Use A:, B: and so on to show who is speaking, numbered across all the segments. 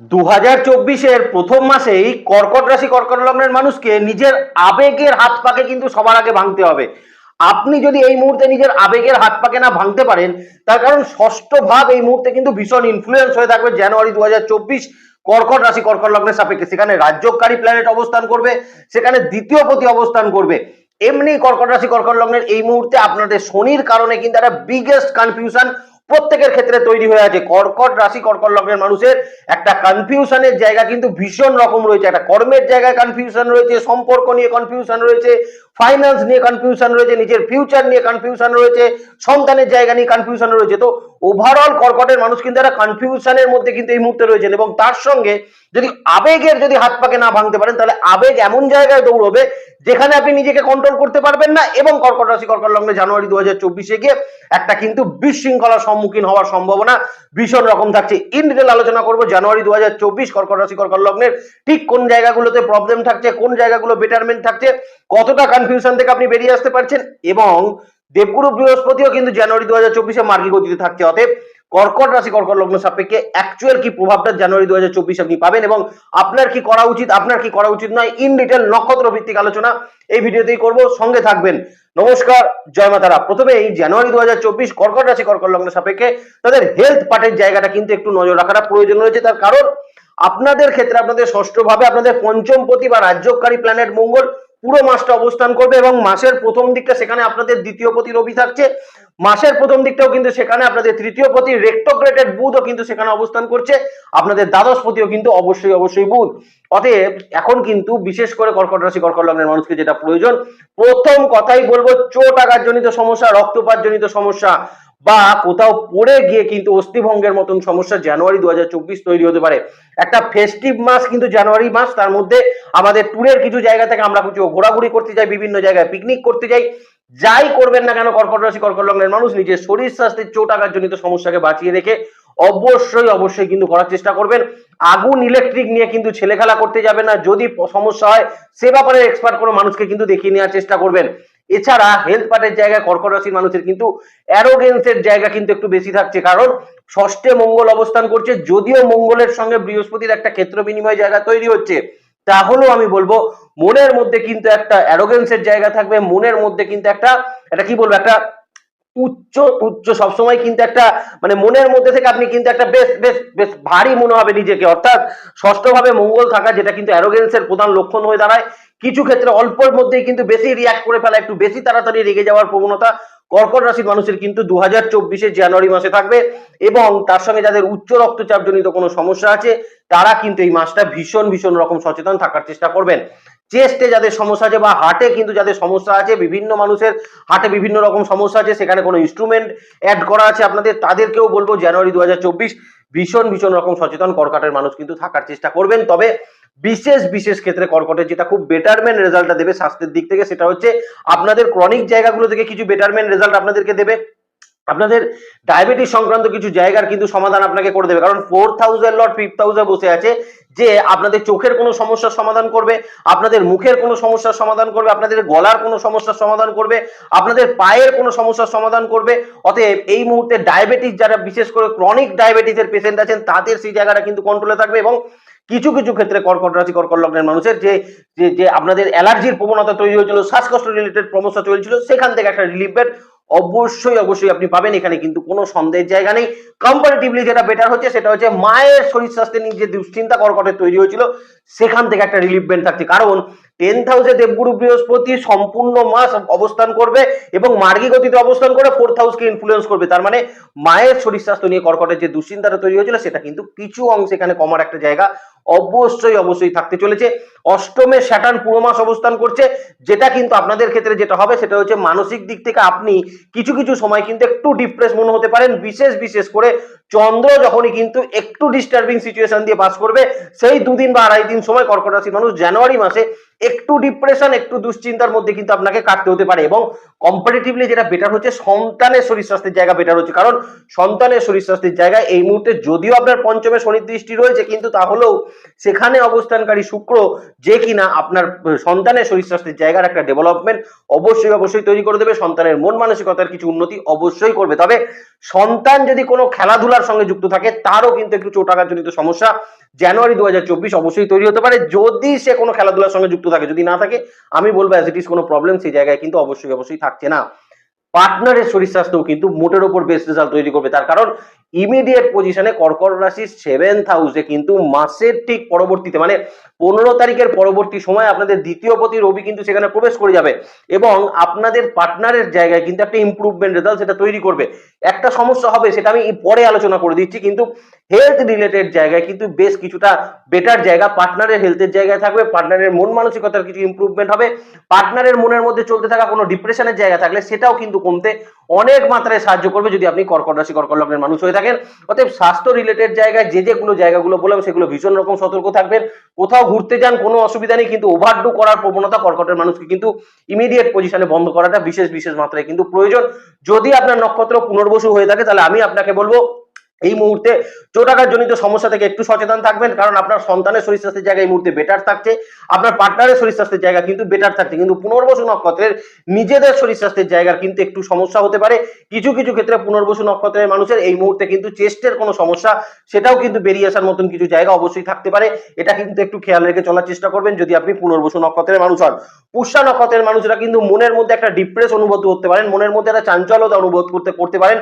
A: দু হাজার চব্বিশের প্রথম মাসেই কর্কট রাশি, কর্কট লগ্নের মানুষকে নিজের আবেগের হাত পাকে কিন্তু সবার আগে ভাঙতে হবে। আপনি যদি এই মুহূর্তে নিজের আবেগের হাত পাকে না ভাঙতে পারেন, তার কারণ ষষ্ঠ ভাব এই মুহূর্তে কিন্তু ভীষণ ইনফ্লুয়েন্স হয়ে থাকবে জানুয়ারি দু কর্কট রাশি, কর্কট লগ্নের সাপেক্ষে। সেখানে রাজ্যকারী প্ল্যানেট অবস্থান করবে, সেখানে দ্বিতীয় পতি অবস্থান করবে। এমনি কর্কট রাশি, কর্কট লগ্নের এই মুহূর্তে আপনাদের শনির কারণে কিন্তু একটা বিগেস্ট কনফিউশন প্রত্যেকের ক্ষেত্রে তৈরি হয়ে আছে। কর্কট রাশি, কর্কট লগ্নের মানুষের একটা কনফিউশনের জায়গা কিন্তু ভীষণ রকম রয়েছে। একটা কর্মের জায়গায় কনফিউশন রয়েছে, সম্পর্ক নিয়ে কনফিউশন রয়েছে ফাইন্যান্স নিয়ে কনফিউশন রয়েছে, নিজের ফিউচার নিয়ে কনফিউশন রয়েছে, সন্তানের জায়গা নিয়ে কনফিউশন রয়েছে। তো ওভারঅল কর্কটের মানুষ কিন্তু একটা কনফিউশনের মধ্যে কিন্তু এই মুহূর্তে রয়েছেন এবং তার সঙ্গে যদি আবেগের যদি হাত পাকে না ভাঙতে পারেন, তাহলে আবেগ এমন জায়গায় দৌড়বে যেখানে আপনি নিজেকে কন্ট্রোল করতে পারবেন না এবং কর্কট রাশি, কর্কট লগ্নে জানুয়ারি দু হাজার চব্বিশে গিয়ে একটা কিন্তু বিশৃঙ্খলার সম্মুখীন হওয়ার সম্ভাবনা ভীষণ রকম থাকছে। ইন ডিটেল আলোচনা করব জানুয়ারি দু হাজার চব্বিশ কর্কট রাশি, কর্কট লগ্নের ঠিক কোন জায়গাগুলোতে প্রবলেম থাকছে, কোন জায়গাগুলো বেটারমেন্ট থাকছে, কতটা কনফিউশন থেকে আপনি বেরিয়ে আসতে পারছেন এবং দেবগুরু বৃহস্পতিও কিন্তু জানুয়ারি দু হাজার চব্বিশে মার্গী গতিতে থাকছে। অতএব কর্কট রাশি, কর্কট লগ্ন সাপেক্ষে অ্যাকচুয়াল কি প্রভাবটা জানুয়ারি দু হাজার চব্বিশ আপনি পাবেন এবং আপনার কি করা উচিত, আপনার কি করা উচিত নয় ইন ডিটেল নক্ষত্র ভিত্তিক আলোচনা এই ভিডিওতেই করব, সঙ্গে থাকবেন। নমস্কার, জয় মাতারা প্রথমে এই জানুয়ারি দু হাজার চব্বিশ কর্কট রাশি, কর্কট লগ্ন সাপেক্ষে তাদের হেলথ পার্টের জায়গাটা কিন্তু একটু নজর রাখাটা প্রয়োজন রয়েছে। তার কারণ আপনাদের ক্ষেত্রে, আপনাদের ষষ্ঠ ভাবে আপনাদের পঞ্চম পতি বা রাজ্যকারী প্ল্যানেট মঙ্গল পুরো মাসটা অবস্থান করবে এবং মাসের প্রথম দিকটা সেখানে আপনাদের দ্বিতীয় পতি রবি থাকছে। মাসের প্রথম দিকটাও কিন্তু সেখানে আপনাদের তৃতীয় প্রতি রেক্টোগ্রেটেড বুধও কিন্তু সেখানে অবস্থান করছে। আপনাদের দ্বাদশ প্রতিও কিন্তু অবশ্যই অবশ্যই বুধ। অতএব এখন কিন্তু বিশেষ করে কর্কট রাশি, কর্কট লগ্নের মানুষকে যেটা প্রয়োজন, প্রথম কথাই বলব, চোট আঘাত জনিত সমস্যা রক্তপাত জনিত সমস্যা বা কোথাও পড়ে গিয়ে কিন্তু অস্থিভঙ্গের মতন সমস্যা জানুয়ারি দুহাজার চব্বিশ তৈরি হতে পারে। একটা ফেস্টিভ মাস কিন্তু জানুয়ারি মাস, তার মধ্যে আমাদের ট্যুরের কিছু জায়গা থেকে আমরা কিছু ঘোরাঘুরি করতে যাই, বিভিন্ন জায়গায় পিকনিক করতে যাই। যাই করবেন না কেন, কর্কট রাশি, কর্কট লগ্নের মানুষ নিজের শরীর স্বাস্থ্যের চোট আঘাতজনিত সমস্যাকে বাঁচিয়ে রেখে অবশ্যই অবশ্যই কিন্তু করার চেষ্টা করবেন। আগুন ইলেকট্রিক নিয়ে কিন্তু ছেলেখেলা করতে যাবে না। যদি সমস্যা হয়, সে ব্যাপারে এক্সপার্ট কোনো মানুষকে কিন্তু দেখিয়ে নেওয়ার চেষ্টা করবেন। এছাড়া হেলথ পার্টের জায়গায় কর্কট রাশির মানুষের কিন্তু অ্যারোগেন্সের জায়গা কিন্তু একটু বেশি থাকছে। কারণ ষষ্ঠে মঙ্গল অবস্থান করছে, যদিও মঙ্গলের সঙ্গে বৃহস্পতির একটা ক্ষেত্র বিনিময় জায়গা তৈরি হচ্ছে, তাহলেও আমি বলব মনের মধ্যে কিন্তু একটা অ্যারোগেন্সের জায়গা থাকবে, মনের মধ্যে কিন্তু একটা এটা কি বলব, একটা উচ্চ উচ্চ সবসময় কিন্তু একটা মানে মনের মধ্যে থেকে আপনি কিন্তু একটা বেশ বেশ বেশ ভারী মনে হবে নিজেকে, অর্থাৎ ষষ্ঠভাবে মঙ্গল থাকা যেটা কিন্তু অ্যারোগেন্সের প্রধান লক্ষণ হয়ে দাঁড়ায়। কিছু ক্ষেত্রে অল্পের মধ্যেই কিন্তু বেশি রিয়াক্ট করে ফেলা, একটু বেশি তাড়াতাড়ি রেগে যাওয়ার প্রবণতা কর্কট রাশির মানুষের কিন্তু দু হাজার জানুয়ারি মাসে থাকবে এবং তার সঙ্গে যাদের উচ্চ রক্তচাপ জনিত কোনো সমস্যা আছে, তারা কিন্তু এই মাসটা ভীষণ ভীষণ রকম সচেতন থাকার চেষ্টা করবেন। চেস্টে যাদের সমস্যা আছে বা হার্টে কিন্তু যাদের সমস্যা আছে, বিভিন্ন মানুষের হার্টে বিভিন্ন রকম সমস্যা আছে, সেখানে কোনো ইনস্ট্রুমেন্ট অ্যাড করা আছে আপনাদের, তাদেরকেও বলব জানুয়ারি দু হাজার চব্বিশ ভীষণ ভীষণ রকম সচেতন কর্কটের মানুষ কিন্তু থাকার চেষ্টা করবেন। তবে বিশেষ বিশেষ ক্ষেত্রে কর্কটের যেটা খুব বেটারমেন্ট রেজাল্টটা দেবে স্বাস্থ্যের দিক থেকে, সেটা হচ্ছে আপনাদের ক্রনিক জায়গাগুলো থেকে কিছু বেটারমেন্ট রেজাল্ট আপনাদেরকে দেবে। আপনাদের ডায়াবেটিস সংক্রান্ত কিছু জায়গার কিন্তু সমাধান আপনাকে করে দেবে। কারণ four thousand lord five thousand বসে আছে যে আপনাদের চোখের কোনো সমস্যার সমাধান করবে, আপনাদের মুখের কোনো সমস্যার সমাধান করবে, আপনাদের গলার কোনো সমস্যার সমাধান করবে, আপনাদের পায়ের কোনো সমস্যার সমাধান করবে। অতএব এই মুহূর্তে ডায়াবেটিস যারা বিশেষ করে ক্রনিক ডায়াবেটিসের পেশেন্ট আছেন, তাদের সেই জায়গাটা কিন্তু কন্ট্রোলে থাকবে এবং কিছু কিছু ক্ষেত্রে কর্কট রাশি, কর্কট লগ্নের মানুষের যে যে আপনাদের অ্যালার্জির প্রবণতা তৈরি হয়েছিল, শ্বাসকষ্ট রিলেটেড সমস্যা চলছিল, সেখান থেকে একটা রিলিফ বেড অবশ্যই অবশ্যই আপনি পাবেন। এখানে কিন্তু কোনো সন্দেহের জায়গা নেই। কম্পারেটিভলি যেটা বেটার হচ্ছে, সেটা হচ্ছে মায়ের শরীর স্বাস্থ্যের নিয়ে যে দুশ্চিন্তা কর্কটের তৈরি হয়েছিল, সেখান থেকে একটা রিলিফ বেন্ড থাকছে। কারণ টেন্থ হাউসে দেবগুরু বৃহস্পতি সম্পূর্ণ মাস অবস্থান করবে এবং মার্গী গতিতে অবস্থান করে ফোর্থ হাউসকে ইনফ্লুয়েন্স করবে। তার মানে মায়ের শরীর স্বাস্থ্য নিয়ে কর্কটের যে দুশ্চিন্তাটা তৈরি হয়েছিল, সেটা কিন্তু কিছু অংশে এখানে কমার একটা জায়গা অবশ্যই অবশ্যই থাকতে চলেছে। অষ্টমে স্যাটার্ন পুরো মাস অবস্থান করছে। যেটা কিন্তু আপনাদের ক্ষেত্রে যেটা হবে, সেটা হচ্ছে মানসিক দিক থেকে আপনি কিছু কিছু সময় কিন্তু একটু ডিপ্রেস মনে হতে পারেন। বিশেষ বিশেষ করে চন্দ্র যখনই কিন্তু একটু ডিস্টার্বিং সিচুয়েশন দিয়ে পাস করবে, সেই দুদিন বা আড়াই দিন সময় কর্কট রাশির মানুষ জানুয়ারি মাসে একটু ডিপ্রেশন একটু দুশ্চিন্তার মধ্যে কিন্তু আপনাকে কাটতে হতে পারে এবং কম্পারেটিভলি যেটা বেটার হচ্ছে, সন্তানের শরীর স্বাস্থ্যের জায়গা বেটার হচ্ছে। কারণ সন্তানের শরীর স্বাস্থ্যের জায়গায় এই মুহূর্তে যদিও আপনার পঞ্চমে শনির দৃষ্টি রয়েছে, কিন্তু তাহলেও সেখানে অবস্থানকারী শুক্র যে কিনা আপনার সন্তানের শরীর স্বাস্থ্যের জায়গার একটা ডেভেলপমেন্ট অবশ্যই অবশ্যই তৈরি করে দেবে। সন্তানের মন মানসিকতার কিছু উন্নতি অবশ্যই করবে। তবে সন্তান যদি কোনো খেলাধুলার সঙ্গে যুক্ত থাকে, তারও কিন্তু একটু চোটাঘাতজনিত সমস্যা জানুয়ারি দু হাজার চব্বিশ অবশ্যই তৈরি হতে পারে। যদি সে কোনো খেলাধুলার সঙ্গে যুক্ত থাকে। যদি না থাকে, আমি বলব অ্যাজ ইট ইস কোনো প্রবলেম সেই জায়গায় কিন্তু অবশ্যই অবশ্যই থাকছে না। পার্টনারের শরীর স্বাস্থ্যও কিন্তু মোটের ওপর বেস্ট রেজাল্ট তৈরি করবে। তার কারণ ইমিডিয়েট পজিশনে কর্কট রাশির সেভেন্থ হাউসে কিন্তু মাসের ঠিক পরবর্তীতে মানে পনেরো তারিখের পরবর্তী সময় আপনাদের দ্বিতীয় পতি রবি কিন্তু সেখানে প্রবেশ করে যাবে এবং আপনাদের পার্টনারের জায়গায় কিন্তু একটা ইম্প্রুভমেন্ট রেজাল্ট সেটা তৈরি করবে। একটা সমস্যা হবে সেটা আমি পরে আলোচনা করে দিচ্ছি, কিন্তু হেলথ রিলেটেড জায়গায় কিন্তু বেশ কিছুটা বেটার জায়গা। পার্টনারের হেলথের জায়গায় থাকবে পার্টনারের মন মানসিকতার কিছু ইম্প্রুভমেন্ট হবে। পার্টনারের মনের মধ্যে চলতে থাকা কোনো ডিপ্রেশনের জায়গা থাকলে সেটাও কিন্তু কমতে অনেক মাত্রায় সাহায্য করবে যদি আপনি কর্কট রাশি, কর্কট লগ্নের মানুষ হয়ে থাকেন। অতএব স্বাস্থ্য রিলেটেড জায়গায় যে যেগুলো জায়গাগুলো বললাম, সেগুলো ভীষণ রকম সতর্ক থাকবেন। কোথাও ঘুরতে যান, কোনো অসুবিধা নেই, কিন্তু ওভারডু করার প্রবণতা কর্কটের মানুষকে কিন্তু ইমিডিয়েট পজিশনে বন্ধ করাটা বিশেষ বিশেষ মাত্রায় কিন্তু প্রয়োজন। যদি আপনার নক্ষত্র পুনর্বসু হয়ে থাকে, তাহলে আমি আপনাকে বলব এই মুহূর্তে চোটাঘাত জনিত সমস্যা থেকে একটু সচেতন থাকবেন, কারণ আপনার সন্তানের শরীর স্বাস্থ্যের জায়গা এই মুহূর্তে বেটার থাকছে, আপনার পার্টনারের শরীর স্বাস্থ্যের জায়গা কিন্তু বেটার থাকছে, কিন্তু পুনর্বসু নক্ষত্রের নিজেদের শরীর স্বাস্থ্যের জায়গার কিন্তু একটু সমস্যা হতে পারে। কিছু কিছু ক্ষেত্রে পুনর্বসু নক্ষত্রের মানুষের এই মুহূর্তে কিন্তু চেস্টের কোনো সমস্যা, সেটাও কিন্তু বেরিয়ে আসার মতন কিছু জায়গা অবশ্যই থাকতে পারে। এটা কিন্তু একটু খেয়াল রেখে চলার চেষ্টা করবেন, যদি আপনি পুনর্বসু নক্ষত্রের মানুষ হন। পুষ্যা নক্ষত্রের মানুষরা কিন্তু মনের মধ্যে একটা ডিপ্রেস অনুভূতি করতে পারেন, মনের মধ্যে একটা চাঞ্চলতা অনুভব করতে করতে পারেন।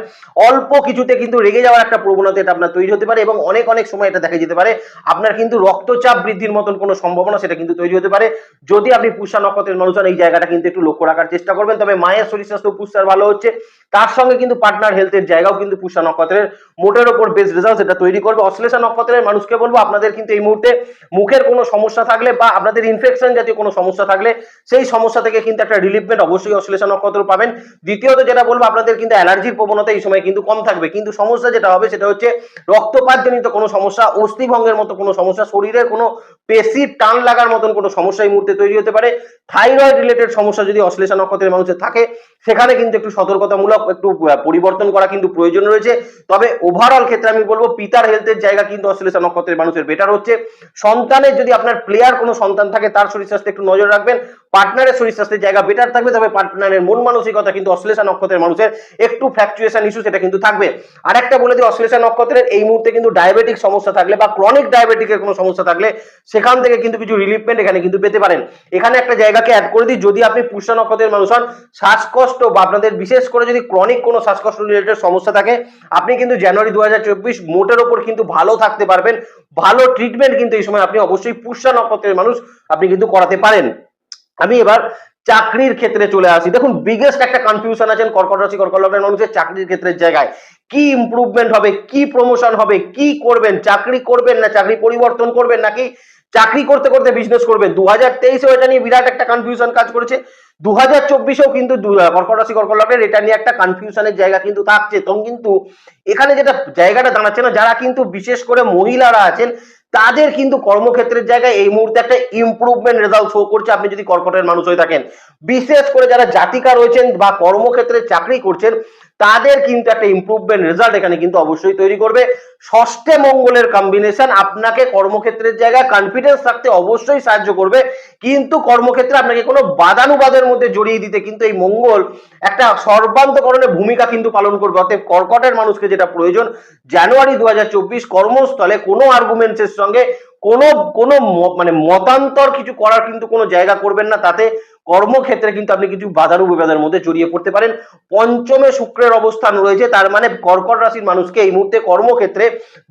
A: অল্প কিছুতে কিন্তু রেগে যাওয়ার একটা প্রবণতা এটা আপনার তৈরি হতে পারে এবং অনেক অনেক সময় এটা দেখা যেতে পারে। আপনার কিন্তু রক্তচাপ বৃদ্ধির মতন কোনো সম্ভাবনা সেটা কিন্তু তৈরি হতে পারে। যদি আপনি পুষ্যা নক্ষত্রের মানুষ এই জায়গাটা কিন্তু একটু লক্ষ্য রাখার চেষ্টা করবেন। তবে মায়ের শরীর স্বাস্থ্য পুষ্যার ভালো হচ্ছে। তার সঙ্গে কিন্তু পার্টনার হেলথের জায়গাও কিন্তু পুষ্যা নক্ষত্রের মোটের ওপর বেস্ট রেজাল্ট সেটা তৈরি করবে। অশ্লেষা নক্ষত্রের মানুষকে বলব, আপনাদের কিন্তু এই মুহূর্তে মুখের কোনো সমস্যা থাকলে বা আপনাদের ইনফেকশন জাতীয় কোনো সমস্যা থাকলে সেই সমস্যা থেকে কিন্তু একটা রিলিফমেন্ট অবশ্যই অশ্লেষা নক্ষত্র পাবেন। দ্বিতীয়ত যেটা বলব, আপনাদের কিন্তু অ্যালার্জির প্রবণতা এই সময় কিন্তু কম থাকবে। কিন্তু সমস্যা যেটা হবে সেটা হচ্ছে রক্তপাতজনিত কোনো সমস্যা, অস্থিভঙ্গের মতো কোনো সমস্যা, শরীরের কোনো পেশি টান লাগার মতন কোনো সমস্যা এই মুহূর্তে তৈরি হতে পারে। থাইরয়েড রিলেটেড সমস্যা যদি অশ্লেষা নক্ষত্রের মানুষের থাকে, সেখানে কিন্তু একটু সতর্কতামূলক একটু পরিবর্তন করা কিন্তু প্রয়োজন রয়েছে। তবে ওভারঅল ক্ষেত্রে আমি বলব, পিতার হেলথের জায়গা কিন্তু অশ্লেষা নক্ষত্রের মানুষের বেটার হচ্ছে। সন্তানের যদি আপনার প্লেয়ার কোনো সন্তান থাকে, তার শরীর স্বাস্থ্যে একটু নজর রাখবেন। পার্টনারের শরীর স্বাস্থ্যের জায়গা বেটার থাকবে, তবে পার্টনারের মন মানসিকতা কিন্তু অশ্লেষা নক্ষত্রের মানুষের একটু ফ্ল্যাকচুয়েশন ইস্যু সেটা কিন্তু থাকবে। আরেকটা বলে দিই, অশ্লেষা নক্ষত্রের এই মুহূর্তে কিন্তু ডায়াবেটিক সমস্যা থাকলে বা ক্রনিক ডায়াবেটিকের কোনো সমস্যা থাকলে সেখান থেকে কিন্তু কিছু রিলিফমেন্ট এখানে কিন্তু পেতে পারেন। এখানে একটা জায়গাকে অ্যাড করে দিই, যদি আপনি পুষ্য নক্ষত্রের মানুষ হন, শ্বাসকষ্ট বা আপনাদের বিশেষ করে যদি ক্রনিক কোনো শ্বাসকষ্ট রিলেটেড সমস্যা থাকে, আপনি কিন্তু জানুয়ারি দু হাজার চব্বিশ মোটের ওপর কিন্তু ভালো থাকতে পারবেন। ভালো ট্রিটমেন্ট কিন্তু এই সময় আপনি অবশ্যই পুষ্যা নক্ষত্রের মানুষ আপনি কিন্তু করাতে পারেন। আমি এবার চাকরির ক্ষেত্রে চলে আসি। দেখুন বিগেস্ট একটা কনফিউশন আছেন কর্কট রাশি কর্কট লগ্নের মানুষের চাকরির ক্ষেত্রের জায়গায়। কি ইমপ্রুভমেন্ট হবে, কি প্রমোশন হবে, কি করবেন, চাকরি করবেন না, চাকরি পরিবর্তন করবেন নাকি চাকরি করতে করতে বিজনেস করবেন? দু হাজার তেইশেও এটা নিয়ে বিরাট একটা কনফিউশন কাজ করেছে। দু হাজার চব্বিশেও কিন্তু কর্কট রাশি কর্কট লগ্নের এটা নিয়ে একটা কনফিউশনের জায়গা কিন্তু থাকছে। তো কিন্তু এখানে যেটা জায়গাটা দাঁড়াচ্ছে না, যারা কিন্তু বিশেষ করে মহিলারা আছেন তাদের কিন্তু কর্মক্ষেত্রের জায়গায় এই মুহূর্তে একটা ইম্প্রুভমেন্ট রেজাল্ট শো করছে। আপনি যদি কর্কটের মানুষ হয়ে থাকেন, বিশেষ করে যারা জাতিকা রয়েছেন বা কর্মক্ষেত্রে চাকরি করছেন তাদের কিন্তু একটা ইমপ্রুভমেন্ট রেজাল্ট এখানে কিন্তু অবশ্যই তৈরি করবে। ষষ্ঠে মঙ্গলের কম্বিনেশন আপনাকে কর্মক্ষেত্রের জায়গায় কনফিডেন্স রাখতে অবশ্যই সাহায্য করবে। কিন্তু কর্মক্ষেত্রে আপনাকে কোনো বাদানুবাদের মধ্যে জড়িয়ে দিতে কিন্তু এই মঙ্গল একটা সর্বান্তকরণের ভূমিকা কিন্তু পালন করবে। অতএব কর্কটের মানুষকে যেটা প্রয়োজন, জানুয়ারি দু হাজার চব্বিশ কর্মস্থলে কোনো আর্গুমেন্টসের সঙ্গে কোনো কোনো মানে মতান্তর কিছু করার কিন্তু কোনো জায়গা করবেন না। তাতে কর্মক্ষেত্রে কিন্তু আপনি কিছু বাধারু বিবাদের মধ্যে জড়িয়ে পড়তে পারেন। পঞ্চমে শুক্রের অবস্থান রয়েছে, তার মানে কর্কট রাশির মানুষকে এই মুহূর্তে কর্মক্ষেত্রে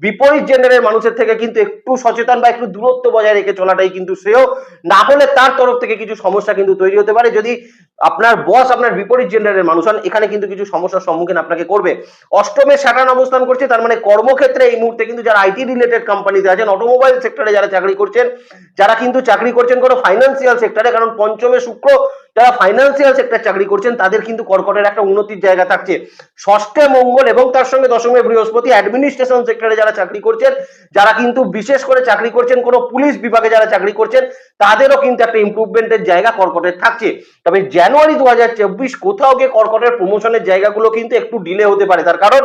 A: বিপরীত জেন্ডারের মানুষের থেকে কিন্তু একটু সচেতন বা একটু দূরত্ব বজায় রেখে চলাটাই কিন্তু শ্রেয়। না হলে তার তরফ থেকে কিছু সমস্যা কিন্তু তৈরি হতে পারে। যদি আপনার বস আপনার বিপরীত জেন্ডারের মানুষ হন, এখানে কিন্তু কিছু সমস্যার সম্মুখীন আপনাকে করবে। অষ্টমে স্যাটার্ন অবস্থান করছে, তার মানে কর্মক্ষেত্রে এই মুহূর্তে কিন্তু যারা আইটি রিলেটেড কোম্পানিতে আছেন অটোমোবাইল সেক্টরে যারা চাকরি করছেন, যারা কিন্তু চাকরি করছেন কোনো ফাইন্যান্সিয়াল সেক্টরে কারণ পঞ্চমে শুক্র শুক্র যারা ফাইন্যান্সিয়াল সেক্টর চাকরি করছেন, তাদের কিন্তু কর্কটের একটা উন্নতির জায়গা থাকছে। ষষ্ঠে মঙ্গল এবং তার সঙ্গে দশমে বৃহস্পতি অ্যাডমিনিস্ট্রেশন সেক্টরে যারা চাকরি করছেন, যারা কিন্তু বিশেষ করে চাকরি করছেন, কোনো পুলিশ বিভাগে যারা চাকরি করছেন, তাদেরও কিন্তু একটা ইমপ্রুভমেন্টের জায়গা কর্কটের থাকছে। তবে জানুয়ারি দু হাজার চব্বিশ কোথাও গিয়ে কর্কটের প্রমোশনের জায়গাগুলো কিন্তু একটু ডিলে হতে পারে। তার কারণ,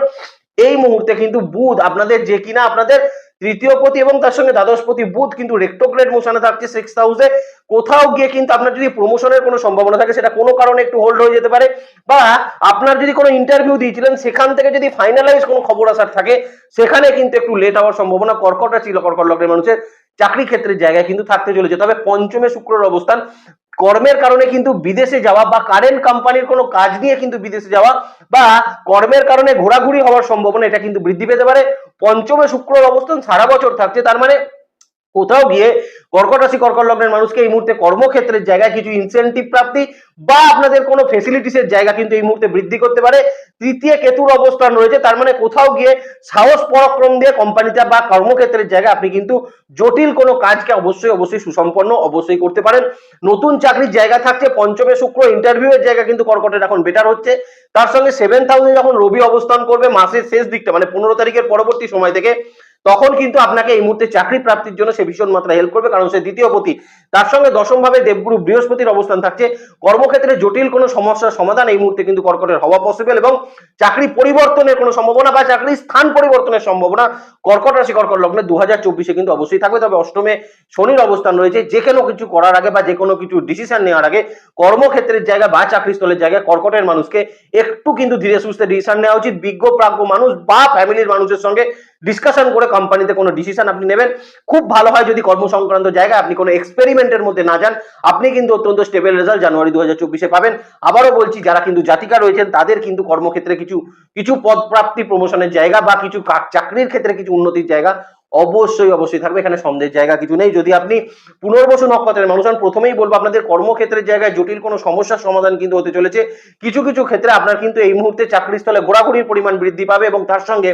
A: এই মুহূর্তে কিন্তু বুধ আপনাদের যে কিনা আপনাদের তৃতীয় পতি এবং তার সঙ্গে দ্বাদশপতি বুধ কিন্তু রেক্টোগ্রেড মোশনে থাকছে সিক্স হাউসে কোথাও গিয়ে কিন্তু আপনার যদি প্রমোশনের কোনো সম্ভাবনা থাকে, সেটা কোনো কারণে একটু হোল্ড হয়ে যেতে পারে। বা আপনার যদি কোনো ইন্টারভিউ দিয়েছিলেন, সেখান থেকে যদি ফাইনালাইজ কোনো খবর আসার থাকে, সেখানে কিন্তু একটু লেট হওয়ার সম্ভাবনা। কর্কটা ছিল কর্কট লগ্নের মানুষের চাকরি ক্ষেত্রের জায়গায় কিন্তু থাকতে চলেছে। তবে পঞ্চমে শুক্রের অবস্থান। কর্মের কারণে কিন্তু বিদেশে যাওয়া বা কারেন্ট কোম্পানির কোনো কাজ নিয়ে কিন্তু বিদেশে যাওয়া বা কর্মের কারণে ঘোরাঘুরি হওয়ার সম্ভাবনা এটা কিন্তু বৃদ্ধি পেতে পারে। পঞ্চমে শুক্রর অবস্থান সারা বছর থাকছে, তার মানে কোথাও গিয়ে কর্কট রাশি কর্কট লগ্নের মানুষকে এই মুহূর্তে কর্মক্ষেত্রের জায়গায় কিছু ইনসেন্টিভ প্রাপ্তি বা আপনাদের কোনো ফেসিলিটিসের জায়গা কিন্তু এই মুহূর্তে বৃদ্ধি করতে পারে। তৃতীয় কেতুর অবস্থান রয়েছে, তার মানে কোথাও গিয়ে সাহস পরাক্রম দিয়ে কোম্পানিতে বা কর্মক্ষেত্রের জায়গায় আপনি কিন্তু জটিল কোনো কাজকে অবশ্যই অবশ্যই সুসম্পন্ন, অবশ্যই করতে পারেন। নতুন চাকরির জায়গা থাকছে, পঞ্চমে শুক্র ইন্টারভিউ এর জায়গা কিন্তু কর্কটের এখন বেটার হচ্ছে। তার সঙ্গে সেভেন থাউজেন্ড যখন রবি অবস্থান করবে, মাসের শেষ দিকটা মানে পনেরো তারিখের পরবর্তী সময় থেকে তখন কিন্তু আপনাকে এই মুহূর্তে চাকরি প্রাপ্তির জন্য সে ভীষণ মাত্রায় হেল্প করবে, কারণ সে দ্বিতীয় পতি। তার সঙ্গে দশম ভাবে দেবগুরু বৃহস্পতির অবস্থান থাকছে। কর্মক্ষেত্রে জটিল কোনো সমস্যার সমাধান এই মুহূর্তে কিন্তু কর্কটের হওয়া পসিবল এবং চাকরি পরিবর্তনের কোনো সম্ভাবনা বা চাকরির স্থান পরিবর্তনের সম্ভাবনা কর্কট রাশি, কর্কট লগ্নে দু হাজার চব্বিশে কিন্তু অবশ্যই থাকবে। তবে অষ্টমে শনির অবস্থান রয়েছে। যে কোনো কিছু করার আগে বা যে কোনো কিছু ডিসিশন নেওয়ার আগে কর্মক্ষেত্রের জায়গা বা চাকরি স্থলের জায়গায় কর্কটের মানুষকে একটু কিন্তু ধীরে সুস্থে ডিসিশন নেওয়া উচিত। বিজ্ঞ, প্রাজ্ঞ মানুষ বা ফ্যামিলির মানুষের সঙ্গে ডিসকাশন করে কোম্পানিতে কোনো ডিসিশন আপনি নেবেন। খুব ভালো হয় যদি কর্ম সংক্রান্ত জায়গায় আপনি কোনো এক্সপেরিমেন্টের মধ্যে না যান, আপনি কিন্তু অত্যন্ত স্টেবল রেজাল্ট জানুয়ারি দু হাজার চব্বিশে পাবেন। আবারও বলছি, যারা কিন্তু জাতিকা রয়েছেন, তাদের কিন্তু কর্মক্ষেত্রে কিছু কিছু পদপ্রাপ্তি প্রমোশনের জায়গা বা কিছু চাকরির ক্ষেত্রে কিছু উন্নতির জায়গা অবশ্যই অবশ্যই থাকবে। এখানে সন্দেহের জায়গা কিছু নেই। যদি আপনি পুনর্বসু নক্ষত্রের মানুষ হন, প্রথমেই বলব, আপনাদের কর্মক্ষেত্রের জায়গায় জটিল কোনো সমস্যার সমাধান কিন্তু হতে চলেছে। কিছু কিছু ক্ষেত্রে আপনার কিন্তু এই মুহূর্তে চাকরিস্থলে ঘোরাঘুরির পরিমাণ বৃদ্ধি পাবে এবং তার সঙ্গে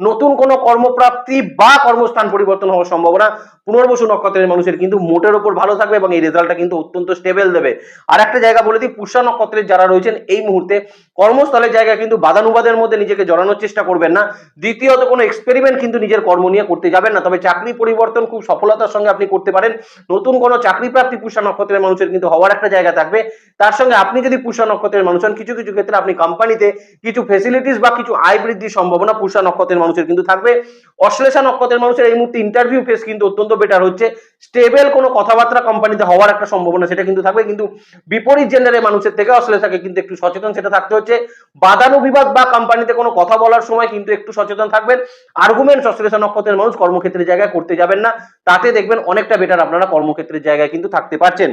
A: নতুন কোনো কর্মপ্রাপ্তি বা কর্মস্থান পরিবর্তন হওয়ার সম্ভাবনা পুনর্বসু নক্ষত্রের মানুষের কিন্তু মোটের উপর ভালো থাকবে এবং এই রেজাল্টটা কিন্তু অত্যন্ত স্টেবল দেবে। আর একটা জায়গা বলে দিই পুষ্যা নক্ষত্রের যারা রয়েছেন, এই মুহূর্তে কর্মস্থলের জায়গায় কিন্তু বাদানুবাদের মধ্যে নিজেকে জড়ানোর চেষ্টা করবেন না। দ্বিতীয়ত কোনো এক্সপেরিমেন্ট কিন্তু নিজের কর্ম নিয়ে করতে যাবেন না। তবে চাকরি পরিবর্তন খুব সফলতার সঙ্গে আপনি করতে পারেন। নতুন কোনো চাকরি প্রাপ্তি পুষ্যা নক্ষত্রের মানুষের কিন্তু হওয়ার একটা জায়গা থাকবে। তার সঙ্গে আপনি যদি পুষ্যা নক্ষত্রের মানুষ হন, কিছু কিছু ক্ষেত্রে আপনি কোম্পানিতে কিছু ফেসিলিটিস বা কিছু আয় বৃদ্ধির সম্ভাবনা পুষ্যা নক্ষত্রের মানুষের কিন্তু থাকবে। অশ্লেষা নক্ষত্রের মানুষের এই মুহূর্তে ইন্টারভিউ ফেস কিন্তু অত্যন্ত বেটার হচ্ছে। স্টেবল কোনো কথাবার্তা কোম্পানিতে হওয়ার একটা সম্ভাবনা সেটা কিন্তু থাকবে। কিন্তু বিপরীত জেন্ডারের মানুষের থেকে অশ্লেষাকে কিন্তু একটু সচেতন সেটা থাকতে হচ্ছে। বাদানুবিবাদ বা কোম্পানিতে কোনো কথা বলার সময় কিন্তু একটু সচেতন থাকবেন। আর্গুমেন্ট অশ্লেষা নক্ষত্রের মানুষ কর্মক্ষেত্রের জায়গায় করতে যাবেন না, তাতে দেখবেন অনেকটা বেটার আপনারা কর্মক্ষেত্রের জায়গায় কিন্তু থাকতে পারছেন।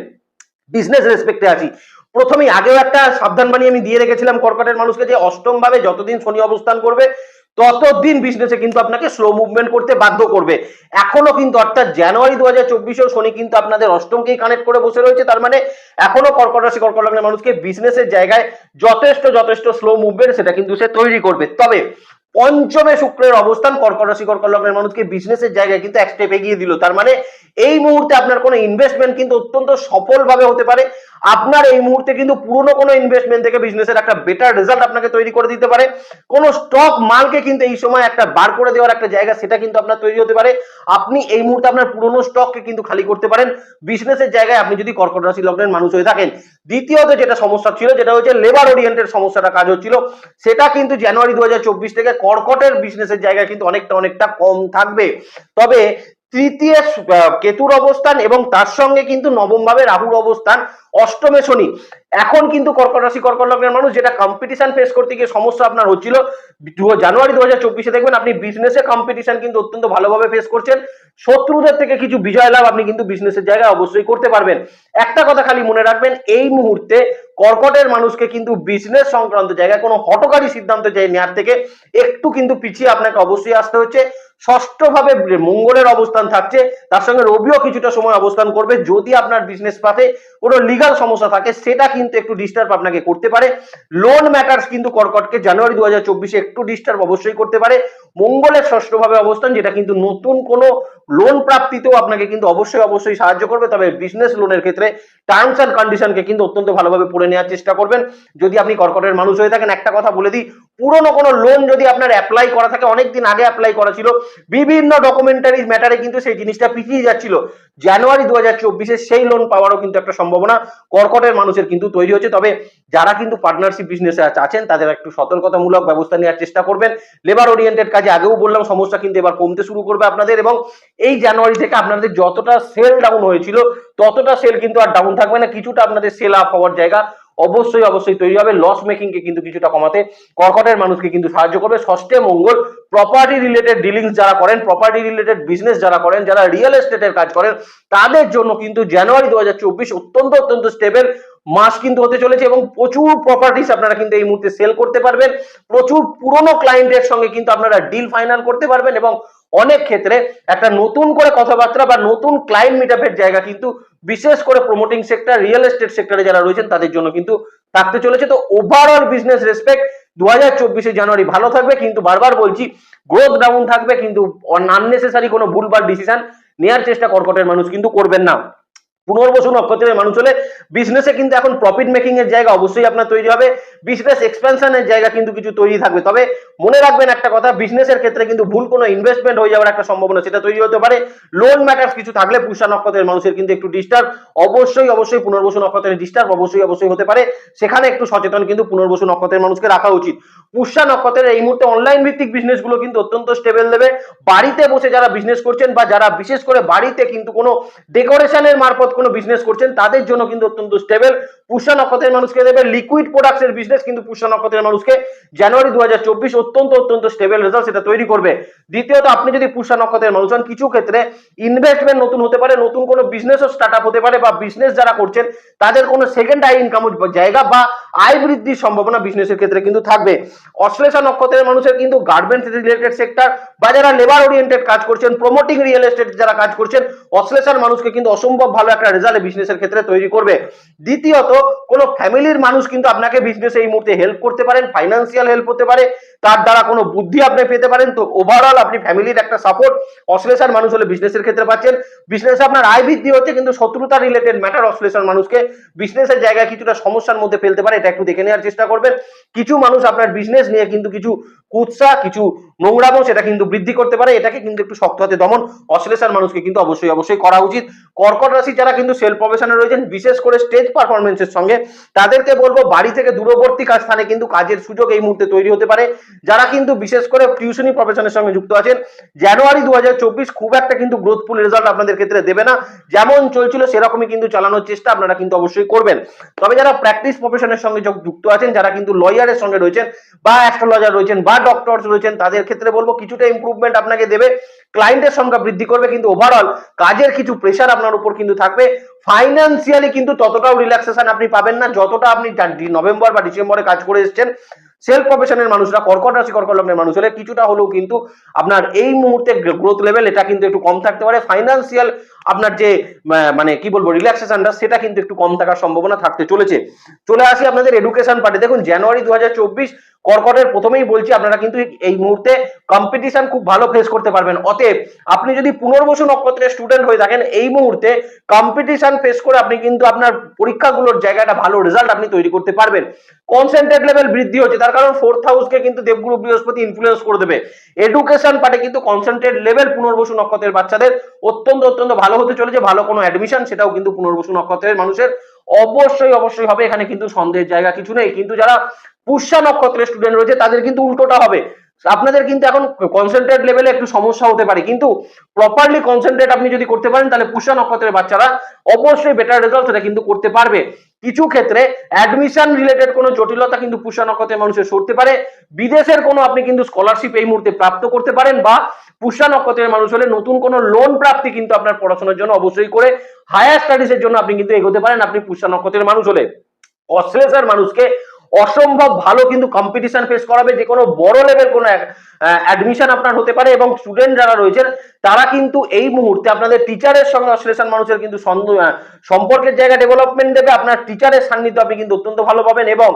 A: বিজনেস রেসপেক্টে আছি। প্রথমেই আগেও একটা সাবধান বানিয়ে আমি দিয়ে রেখেছিলাম কর্কটের মানুষকে যে অষ্টম ভাবে যতদিন শনি অবস্থান করবে, ততদিন বিজনেসে কিন্তু আপনাকে স্লো মুভমেন্ট করতে বাধ্য করবে। এখনও কিন্তু অর্থাৎ জানুয়ারি দু হাজার চব্বিশেও শনি কিন্তু আপনাদের অষ্টমকেই কানেক্ট করে বসে রয়েছে, তার মানে এখনও কর্কট রাশি, কর্কট লগ্নের মানুষকে বিজনেসের জায়গায় যথেষ্ট যথেষ্ট স্লো মুভমেন্ট সেটা কিন্তু সে তৈরি করবে। তবে পঞ্চমে শুক্রের অবস্থান, কর্কট রাশি, কর্কট লগ্নের মানুষকে বিজনেসের জায়গায় কিন্তু এক স্টেপ এগিয়ে দিল। তার মানে এই মুহূর্তে আপনার কোনো ইনভেস্টমেন্ট কিন্তু অত্যন্ত সফলভাবে হতে পারে। আপনার এই মুহূর্তে কিন্তু পুরনো কোনো ইনভেস্টমেন্ট থেকে বিজনেসের একটা বেটার রেজাল্ট আপনাকে তৈরি করে দিতে পারে। কোনো স্টক মালকে কিন্তু এই সময় একটা বার করে দেওয়ার একটা জায়গা সেটা কিন্তু আপনার তৈরি হতে পারে। আপনি এই মুহূর্তে আপনার পুরনো স্টককে কিন্তু খালি করতে পারেন। বিজনেসের জায়গায় আপনি যদি কর্কট রাশি লগ্নের মানুষ হয়ে থাকেন দ্বিতীয়ত যেটা সমস্যা ছিল, যেটা হচ্ছে লেবার ওরিয়েন্টেড সমস্যাটা কাজ হচ্ছিল, সেটা কিন্তু জানুয়ারি দু হাজার চব্বিশ থেকে কর্কটের বিজনেসের জায়গায় কিন্তু অনেকটা অনেকটা কম থাকবে। তবে তৃতীয় কেতুর অবস্থান এবং তার সঙ্গে কিন্তু নবম ভাবে রাহুর অবস্থান, অষ্টমে শনি। এখন কিন্তু কর্কট রাশি, কর্কট লগ্নের মানুষ যেটা কম্পিটিশন ফেস করতে গিয়ে সমস্যা আপনার হচ্ছিল জানুয়ারি দু হাজার চব্বিশে দেখবেন আপনি বিজনেসে কম্পিটিশন কিন্তু অত্যন্ত ভালোভাবে ফেস করছেন। শত্রুদের থেকে কিছু বিজয় লাভ আপনি কিন্তু বিজনেসের জায়গায় অবশ্যই করতে পারবেন। একটা কথা খালি মনে রাখবেন, এই মুহূর্তে কর্কটের মানুষকে কিন্তু বিজনেস সংক্রান্ত জায়গায়, কোনো হটকারী সিদ্ধান্ত চাই নেওয়ার থেকে একটু কিন্তু পিছিয়ে আপনাকে অবশ্যই আসতে হচ্ছে। ষষ্ঠভাবে মঙ্গলের অবস্থান থাকছে, তার সঙ্গে রবিও কিছুটা সময় অবস্থান করবে, যদি আপনার বিজনেস পাথে কোনো লিগাল সমস্যা থাকে, সেটা কিন্তু একটু ডিস্টার্ব আপনাকে করতে পারে। লোন ম্যাটার্স কিন্তু কর্কটকে জানুয়ারি দু হাজার চব্বিশে একটু ডিস্টার্ব অবশ্যই করতে পারে। মঙ্গলের ষষ্ঠভাবে অবস্থান, যেটা কিন্তু নতুন কোনো লোন প্রাপ্তিতেও আপনাকে কিন্তু অবশ্যই অবশ্যই সাহায্য করবে, তবে বিজনেস লোনের ক্ষেত্রে টার্মস অ্যান্ড কন্ডিশনকে কিন্তু অত্যন্ত ভালোভাবে পড়ে নেওয়ার চেষ্টা করবেন। যদি আপনি কর্কটের মানুষ হয়ে থাকেন, একটা কথা বলে দিই, পুরনো কোনো লোন যদি আপনার অ্যাপ্লাই করা থাকে, অনেকদিন আগে অ্যাপ্লাই করা ছিল, বিভিন্ন ডকুমেন্টারি ম্যাটারে কিন্তু সেই জিনিসটা পিছিয়ে যাচ্ছিল। জানুয়ারি দু হাজার সেই লোন পাওয়ারও কিন্তু একটা সম্ভাবনা কর্কটের মানুষের কিন্তু তৈরি হচ্ছে। তবে যারা কিন্তু পার্টনারশিপ বিজনেসে আছেন, তাদের একটু সতর্কতামূলক ব্যবস্থা নেওয়ার চেষ্টা করবেন। লেবার ওরিয়েন্টেড কাজে আগেও বললাম, সমস্যা কিন্তু এবার কমতে শুরু করবে আপনাদের এবং এই জানুয়ারি থেকে আপনাদের যতটা সেল ডাউন হয়েছিল ততটা সেল কিন্তু আর ডাউন থাকবে না, কিছুটা আপনাদের সেল আপ হওয়ার জায়গা অবশ্যই অবশ্যই তৈরি হবে। লস মেকিং কে কিন্তু কিছুটা কমাতে কর্কটের মানুষকে কিন্তু সাহায্য করবে। ষষ্ঠে মঙ্গল প্রপার্টি রিলেটেড ডিলিংস যারা করেন প্রপার্টি রিলেটেড বিজনেস যারা করেন, যারা রিয়েল এস্টেটের কাজ করেন, তাদের জন্য কিন্তু জানুয়ারি দু হাজার চব্বিশ অত্যন্ত অত্যন্ত স্টেবল মাস কিন্তু হতে চলেছে এবং প্রচুর প্রপার্টিস আপনারা কিন্তু এই মুহূর্তে সেল করতে পারবেন। প্রচুর পুরনো ক্লায়েন্টের সঙ্গে কিন্তু আপনারা ডিল ফাইনাল করতে পারবেন এবং অনেক ক্ষেত্রে একটা নতুন করে কথাবার্তা বা নতুন ক্লায়েন্ট মিটআপের জায়গা কিন্তু বিশেষ করে প্রমোটিং সেক্টর রিয়েল এস্টেট সেক্টরে যারা রয়েছেন, তাদের জন্য কিন্তু থাকতে চলেছে। তো ওভারঅল বিজনেস রেসপেক্ট দু হাজার চব্বিশে জানুয়ারি ভালো থাকবে, কিন্তু বারবার বলছি গ্রোথ ডাউন থাকবে, কিন্তু আননেসেসারি কোনো ভুলভাল ডিসিশন নেওয়ার চেষ্টা কর্কটের মানুষ কিন্তু করবেন না। পুনর্বসু নক্ষত্রের মানুষ হলে বিজনেসে কিন্তু এখন প্রফিট মেকিং এর জায়গা অবশ্যই আপনার তৈরি হবে। বিজনেস এক্সপেনশনের জায়গা কিন্তু কিছু তৈরি থাকবে। তবে মনে রাখবেন একটা কথা বিজনেসের ক্ষেত্রে কিন্তু ভুল কোনো ইনভেস্টমেন্ট হয়ে যাওয়ার একটা সম্ভাবনা সেটা তৈরি হতে পারে। লোন ম্যাটার্স কিছু থাকলে পুষা নক্ষত্রের মানুষের কিন্তু একটু ডিস্টার্ব অবশ্যই অবশ্যই পুনর্বসু নক্ষত্রের ডিস্টার্ব অবশ্যই অবশ্যই হতে পারে। সেখানে একটু সচেতন কিন্তু পুনর্বসু নক্ষত্রের মানুষকে রাখা উচিত। পুষা নক্ষত্রের এই মুহূর্তে অনলাইন ভিত্তিক বিজনেসগুলো কিন্তু অত্যন্ত স্টেবল দেবে। বাড়িতে বসে যারা বিজনেস করছেন বা যারা বিশেষ করে বাড়িতে কিন্তু কোনো ডেকোরেশনের মারফত কোনো বিজনেস করছেন, তাদের জন্য কিন্তু অত্যন্ত স্টেবল পুষা নক্ষত্রের মানুষকে দেবে লিকুইড প্রোডাক্টস এর বিজনেস কিন্তু পুষা নক্ষত্রের মানুষকে জানুয়ারি দু হাজার চব্বিশ অত্যন্ত অত্যন্ত স্টেবল রেজাল্ট সেটা তৈরি করবে। দ্বিতীয়ত, আপনি যদি পুষা নক্ষত্রের মানুষ হন কিছু ক্ষেত্রে ইনভেস্টমেন্ট নতুন হতে পারে, নতুন কোনো বিজনেসও স্টার্ট আপ হতে পারে বা বিজনেস যারা করছেন, তাদের কোনো সেকেন্ড আই ইনকাম জায়গা বা আয় বৃদ্ধির সম্ভাবনা বিজনেসের ক্ষেত্রে কিন্তু থাকবে। অশ্লেষা নক্ষত্রের মানুষের কিন্তু গার্মেন্টস রিলেটেড সেক্টর বা যারা লেবার ওরিয়েন্টেড কাজ করছেন প্রমোটিং রিয়েল এস্টেট যারা কাজ করছেন, অশ্লেষার মানুষকে কিন্তু অসম্ভব ভালো একটা রেজাল্ট বিজনেসের ক্ষেত্রে তৈরি করবে। দ্বিতীয়ত, কোনো ফ্যামিলির মানুষ কিন্তু আপনাকে বিজনেসে এই মুহূর্তে হেল্প করতে পারেন ফাইন্যান্সিয়াল হেল্প হতে পারে তার দ্বারা কোনো বুদ্ধি আপনি পেতে পারেন তো ওভারঅল আপনি ফ্যামিলির একটা সাপোর্ট অশ্লেষার মানুষ হলে বিজনেসের ক্ষেত্রে পাচ্ছেন। বিজনেসে আপনার আয় বৃদ্ধি হচ্ছে কিন্তু শত্রুতা রিলেটেড ম্যাটার অশ্লেষার মানুষকে বিজনেসের জায়গায় কিছুটা সমস্যার মধ্যে ফেলতে পারে, এটা একটু দেখে নেওয়ার চেষ্টা করবেন। কিছু মানুষ আপনার বিজনেস নিয়ে কিন্তু কিছু কুৎসা, কিছু নোংরামো সেটা কিন্তু বৃদ্ধি করতে পারে, এটাকে কিন্তু একটু শক্ত হাতে দমন অশ্লেষার মানুষকে কিন্তু অবশ্যই অবশ্যই করা উচিত। কর্কট রাশি যারা কিন্তু সেলফ প্রফেশনে রয়েছেন, বিশেষ করে স্টেজ পারফরমেন্সের সঙ্গে, তাদেরকে বলব বাড়ি থেকে দূরবর্তী স্থানে কিন্তু কাজের সুযোগ এই মুহূর্তে তৈরি হতে পারে। যারা কিন্তু বিশেষ করে টিউশনি প্রফেশনের সঙ্গে যুক্ত আছেন জানুয়ারি দু খুব একটা কিন্তু গ্রোথফুল রেজাল্ট আপনাদের ক্ষেত্রে দেবে না। যেমন চলছিল, সেরকমই কিন্তু চালানোর চেষ্টা আপনারা কিন্তু অবশ্যই করবেন। তবে যারা প্র্যাকটিস প্রফেশনের সঙ্গে যুক্ত আছেন, যারা কিন্তু লয়ারের সঙ্গে রয়েছেন, বা অ্যাস্ট্রোলজার রয়েছেন, বা ডক্টরস রয়েছেন, তাদের ক্ষেত্রে বলব কিছুটা ইম্প্রুভমেন্ট আপনাকে দেবে। ক্লায়েন্টের সংখ্যা বৃদ্ধি করবে কিন্তু ওভারঅল কাজের কিছু প্রেশার আপনার উপর কিন্তু থাকবে। ফাইন্যান্সিয়ালি কিন্তু ততটাও রিল্যাক্সেশন আপনি পাবেন না, যতটা আপনি নভেম্বর বা ডিসেম্বরে কাজ করে এসেছেন। সেলফ প্রফেশনের মানুষরা, কর্কট রাশি, কর্কট লগ্নের মানুষ হলে কিছুটা হলেও কিন্তু আপনার এই মুহূর্তে গ্রোথ লেভেল এটা কিন্তু একটু কম থাকতে পারে। ফাইন্যান্সিয়াল আপনার যে মানে কি বলব রিল্যাক্সেশনটা সেটা কিন্তু একটু কম থাকার সম্ভাবনা থাকতে চলেছে। চলে আসি আপনাদের এডুকেশন পার্টে দেখুন জানুয়ারি দু হাজার চব্বিশ কর্কটের প্রথমেই বলছি, আপনারা কিন্তু এই মুহূর্তে কম্পিটিশন খুব ভালো ফেস করতে পারবেন। অতএব, আপনি যদি পুনর্বসু নক্ষত্রের স্টুডেন্ট হয়ে থাকেন, এই মুহূর্তে কম্পিটিশন ফেস করে আপনি কিন্তু আপনার পরীক্ষাগুলোর জায়গাটা, ভালো রেজাল্ট আপনি তৈরি করতে পারবেন। কনসেন্ট্রেট লেভেল বৃদ্ধি হচ্ছে, তার কারণ ফোর্থ হাউসকে কিন্তু দেবগুরু বৃহস্পতি ইনফ্লুয়েন্স করে দেবে। এডুকেশন পার্টে কিন্তু কনসেন্ট্রেট লেভেল পুনর্বসু নক্ষত্রের বাচ্চাদের অত্যন্ত অত্যন্ত ভালো হতে চলেছে, ভালো কোনো অ্যাডমিশন সেটাও কিন্তু পুনর্বসু নক্ষত্রের মানুষের অবশ্যই অবশ্যই হবে। এখানে কিন্তু সন্দেহের জায়গা কিছু নেই। কিন্তু যারা পুষ্যা নক্ষত্রের স্টুডেন্ট রয়েছে, তাদের কিন্তু উল্টোটা হবে। আপনাদের কিন্তু এখন কনসেন্ট্রেট লেভেলে একটু সমস্যা হতে পারে। কিন্তু প্রপারলি কনসেন্ট্রেট আপনি যদি করতে পারেন, তাহলে পুষ্যা নক্ষত্রের বাচ্চারা অবশ্যই বেটার রেজাল্ট সেটা কিন্তু করতে পারবে। কিছু ক্ষেত্রে অ্যাডমিশন রিলেটেড কোনো জটিলতা কিন্তু পুষ্যা নক্ষত্রের মানুষের সরতে পারে। বিদেশের কোনো আপনি কিন্তু স্কলারশিপ এই মুহূর্তে প্রাপ্ত করতে পারেন বা পুষা নক্ষত্রের মানুষ হলে নতুন কোনো লোন প্রাপ্তি কিন্তু আপনার পড়াশোনার জন্য অবশ্যই করে হায়ার স্টাডিজের জন্য আপনি কিন্তু এগোতে পারেন আপনি পুষা নক্ষত্রের মানুষ হলে। অশ্লেষার মানুষকে অসম্ভব ভালো কিন্তু কম্পিটিশন ফেস করাবে যে কোনো বড় লেভেল কোনো অ্যাডমিশন আপনার হতে পারে এবং স্টুডেন্ট যারা রয়েছেন তারা কিন্তু এই মুহূর্তে আপনাদের টিচারের সঙ্গে অশ্লেষণ মানুষের কিন্তু সন্দ- আহ, সম্পর্কের জায়গা ডেভেলপমেন্ট দেবে। আপনার টিচারের সান্নিধ্য আপনি কিন্তু অত্যন্ত ভালো পাবেন এবং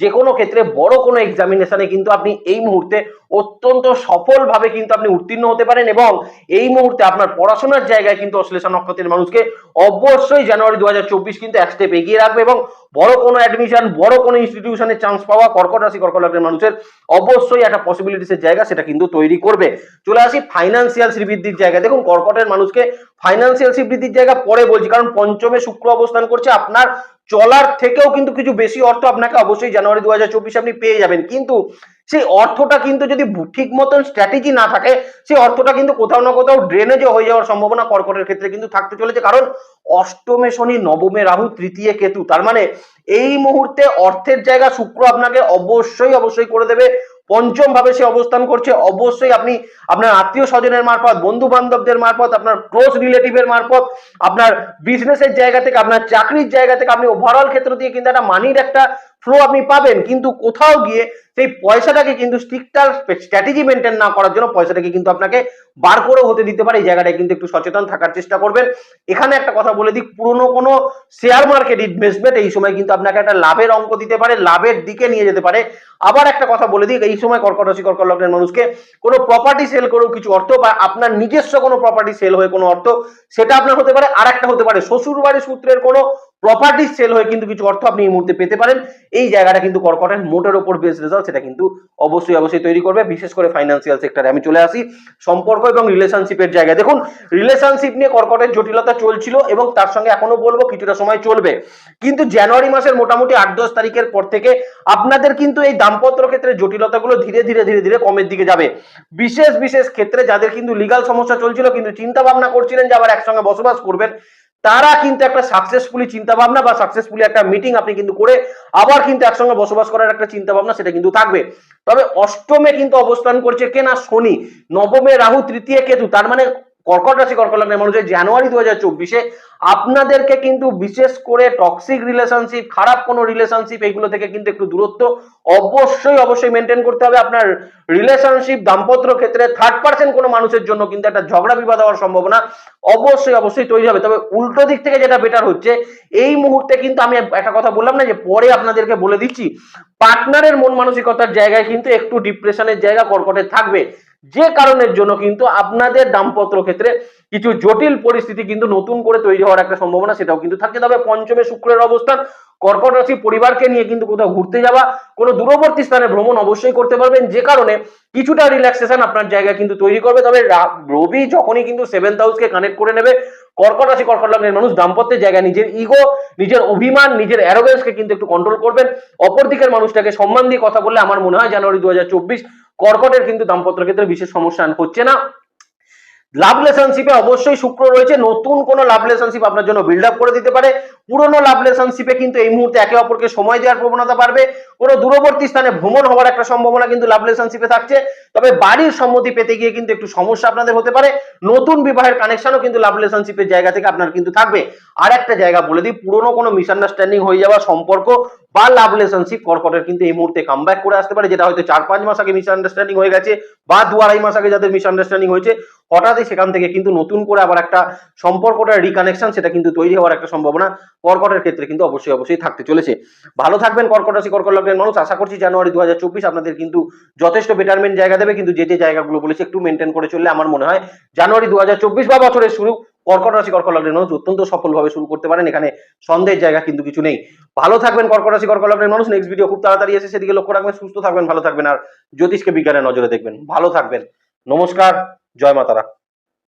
A: যে কোনো ক্ষেত্রে বড় কোনো এক্সামিনেশনে কিন্তু আপনি এই মুহূর্তে অত্যন্ত সফলভাবে কিন্তু আপনি উত্তীর্ণ হতে পারেন এবং এই মুহূর্তে আপনার পড়াশোনার জায়গায় কিন্তু অশ্লেষণ নক্ষত্রের মানুষকে অবশ্যই জানুয়ারি দু হাজার চব্বিশ কিন্তু এক স্টেপ এগিয়ে রাখবে এবং বড় কোনো অ্যাডমিশন বড় কোনো ইনস্টিটিউশনে চান্স পাওয়া কর্কট রাশি কর্কট লগ্নের মানুষের অবশ্যই একটা পসিবিলিটিসের জায়গা সেটা কিন্তু তৈরি করবে। চলে আসি ফাইন্যান্সিয়াল শ্রীবৃদ্ধির জায়গা। দেখুন, কর্কটের মানুষকে ফাইন্যান্সিয়াল শ্রীবৃদ্ধির জায়গা পরে বলছি, কারণ পঞ্চমে শুক্র অবস্থান করছে, আপনার চলার থেকেও কিন্তু কিছু বেশি অর্থ আপনাকে অবশ্যই জানুয়ারি দু আপনি পেয়ে যাবেন। কিন্তু সেই অর্থটা কিন্তু যদি ঠিক মতন স্ট্র্যাটেজি না থাকে, সেই অর্থটা কিন্তু কোথাও না কোথাও ড্রেনেজে হয়ে যাওয়ার সম্ভাবনা কর্কটের ক্ষেত্রে কিন্তু থাকতে চলেছে। কারণ অষ্টমে শনি, নবমে রাহু, তৃতীয় কেতু, তার মানে এই মুহূর্তে অর্থের জায়গা শুক্র আপনাকে অবশ্যই অবশ্যই করে দেবে। পঞ্চম ভাবে সে অবস্থান করছে। অবশ্যই আপনি আপনার আত্মীয় স্বজনের মারফত বন্ধু বান্ধবদের মারফত, আপনার ক্লোজ রিলেটিভের মারফত, আপনার বিজনেসের জায়গা থেকে, আপনার চাকরির জায়গা থেকে আপনি ওভারঅল ক্ষেত্র দিয়ে কিন্তু একটা মানির একটা ফ্লো আপনি পাবেন, কিন্তু কোথাও গিয়ে সেই পয়সাটাকে কিন্তু স্ট্রিক্টার স্ট্র্যাটেজি মেনটেন না করার জন্য পয়সাটাকে কিন্তু আপনাকে বার করেও হতে দিতে পারে। এই জায়গাটায় কিন্তু একটু সচেতন থাকার চেষ্টা করবেন। এখানে একটা কথা বলে দিই, পুরনো কোনো শেয়ার মার্কেট ইনভেস্টমেন্ট এই সময় কিন্তু আপনাকে একটা লাভের অঙ্ক দিতে পারে, লাভের দিকে নিয়ে যেতে পারে। আবার একটা কথা বলে দিই, এই সময় কর্কট কর্কট লগ্নের মানুষকে কোনো প্রপার্টি সেল করেও কিছু অর্থ বা আপনার নিজস্ব কোনো প্রপার্টি সেল হয়ে কোনো অর্থ, সেটা আপনার হতে পারে। আর একটা হতে পারে শ্বশুর বাড়ি সূত্রের কোনো প্রপার্টি সেল হয়ে কিন্তু কিছু অর্থ আপনি এই মুহূর্তে পেতে পারেন। এই জায়গাটা কিন্তু কর্কটের মোটের ওপর বেস রেজাল্ট সেটা কিন্তু অবশ্যই অবশ্যই তৈরি করবে। বিশেষ করে ফাইন্যান্সিয়াল সেক্টরে আমি চলে আসি। সম্পর্ক এবং রিলেশনশিপের জায়গায়। দেখুন রিলেশনশিপ নিয়ে কর্কটের জটিলতা চলছিল এবং তার সঙ্গে এখনও বলব কিছুটা সময় চলবে। কিন্তু জানুয়ারি মাসের মোটামুটি আট দশ তারিখের পর থেকে আপনাদের কিন্তু এই দাম্পত্য ক্ষেত্রে জটিলতাগুলো ধীরে ধীরে ধীরে ধীরে কমের দিকে যাবে। বিশেষ বিশেষ ক্ষেত্রে যাদের কিন্তু লিগাল সমস্যা চলছিল, কিন্তু চিন্তা ভাবনা করছিলেন যে আবার একসঙ্গে বসবাস করবেন তারা কিন্তু একটা সাকসেসফুলি চিন্তা ভাবনা বা সাকসেসফুলি একটা মিটিং আপনি কিন্তু করে আবার কিন্তু একসঙ্গে বসবাস করার একটা চিন্তা ভাবনা সেটা কিন্তু থাকবে। তবে অষ্টমে কিন্তু অবস্থান করছে কে না শনি, নবমে রাহু, তৃতীয় কেতু, তার মানে কর্কট রাশি, কর্কট লগ্নের মানুষের জানুয়ারি দু হাজার চব্বিশে আপনাদেরকে কিন্তু বিশেষ করে টক্সিক রিলেশনশিপ খারাপ কোনো রিলেশনশিপ এইগুলো থেকে কিন্তু একটু দূরত্ব অবশ্যই অবশ্যই মেনটেন করতে হবে। আপনার রিলেশনশিপ দাম্পত্য ক্ষেত্রে থার্ড পার্সেন্ট কোনো মানুষের জন্য কিন্তু একটা ঝগড়া বিবাদ হওয়ার সম্ভাবনা অবশ্যই অবশ্যই তৈরি হবে। তবে উল্টো দিক থেকে যেটা বেটার হচ্ছে, এই মুহূর্তে কিন্তু আমি একটা কথা বললাম না যে পরে আপনাদেরকে বলে দিচ্ছি পার্টনারের মন মানসিকতার জায়গায় কিন্তু একটু ডিপ্রেশনের জায়গা কর্কটের থাকবে। যে কারণের জন্য কিন্তু আপনাদের দাম্পত্য ক্ষেত্রে কিছু জটিল পরিস্থিতি কিন্তু নতুন করে তৈরি হওয়ার একটা সম্ভাবনা সেটাও কিন্তু থাকছে তবে পঞ্চমে শুক্রের অবস্থান, কর্কট রাশি পরিবারকে নিয়ে কিন্তু কোথাও ঘুরতে যাওয়া, কোনো দূরবর্তী স্থানে ভ্রমণ অবশ্যই করতে পারবেন, যে কারণে কিছুটা রিল্যাক্সেশন আপনার জায়গা কিন্তু তৈরি করবে। তবে রবি যখনই কিন্তু সেভেন্থ হাউসকে কানেক্ট করে নেবে, কর্কট রাশি, কর্কট লগ্নের মানুষ দাম্পত্যের জায়গায় নিজের ইগো নিজের অভিমান, নিজের অ্যারোগেন্সকে কিন্তু একটু কন্ট্রোল করবেন। অপর দিকের মানুষটাকে সম্মান দিয়ে কথা বললে আমার মনে হয় জানুয়ারি দু হাজার চব্বিশ কর্কটের কিন্তু দাম্পত্য ক্ষেত্রে বিশেষ সমস্যা হচ্ছে না। লাভ রিলেশনশিপে অবশ্যই শুক্র রয়েছে। নতুন কোনো লাভ রিলেশনশিপ আপনার জন্য বিল্ড আপ করে দিতে পারে। পুরনো লাভ রিলেশনশিপে কিন্তু এই মুহূর্তে একে অপরকে সময় দেওয়ার প্রবণতা বাড়বে। কোনো দূরবর্তী স্থানে ভ্রমণ হওয়ার একটা সম্ভাবনা কিন্তু লাভ রিলেশনশিপে থাকছে। তবে বাড়ির সম্মতি পেতে গিয়ে কিন্তু একটু সমস্যা আপনাদের হতে পারে। নতুন বিবাহের কানেকশনও কিন্তু লাভ রিলেশনশিপের জায়গা থেকে আপনার কিন্তু থাকবে। আর একটা জায়গা বলে দিই, পুরনো কোনো মিসআন্ডারস্ট্যান্ডিং হয়ে যাওয়া সম্পর্ক বা লাভ রিলেশনশিপ কর্কটের কিন্তু এই মুহূর্তে কামব্যাক করে আসতে পারে, যেটা হয়তো চার পাঁচ মাস আগে মিসআন্ডারস্ট্যান্ডিং হয়ে গেছে বা দু আড়াই মাস আগে যাদের মিসআন্ডারস্ট্যান্ডিং হয়েছে, হঠাৎই সেখান থেকে কিন্তু নতুন করে আবার একটা সম্পর্কটা রিকানেকশন সেটা কিন্তু তৈরি হওয়ার একটা সম্ভাবনা কর্কটের ক্ষেত্রে কিন্তু অবশ্যই অবশ্যই থাকতে চলেছে। ভালো থাকবেন, কর্কট রাশি, কর্কট লগ্নের মানুষ। আশা করছি জানুয়ারি দু হাজার চব্বিশ আপনাদের কিন্তু যথেষ্ট বেটারমেন্ট জায়গা দেবে। কিন্তু যে যে জায়গাগুলো বলেছে, একটু মেনটেন করে চললে আমার মনে হয় জানুয়ারি দু হাজার চব্বিশ বা বছরের শুরু কর্কট রাশি, কর্কট লগ্নের মানুষ অত্যন্ত সফলভাবে শুরু করতে পারেন। এখানে সন্দেহের জায়গা কিন্তু কিছু নেই। ভালো থাকবেন, কর্কট রাশি, কর্কট লগ্নের মানুষ। নেক্সট ভিডিও খুব তাড়াতাড়ি এসে সেদিকে লক্ষ্য রাখবেন, সুস্থ থাকবেন, ভালো থাকবেন। আর জ্যোতিষকে বিজ্ঞানের নজরে দেখবেন। ভালো থাকবেন। নমস্কার, জয় মাতারা।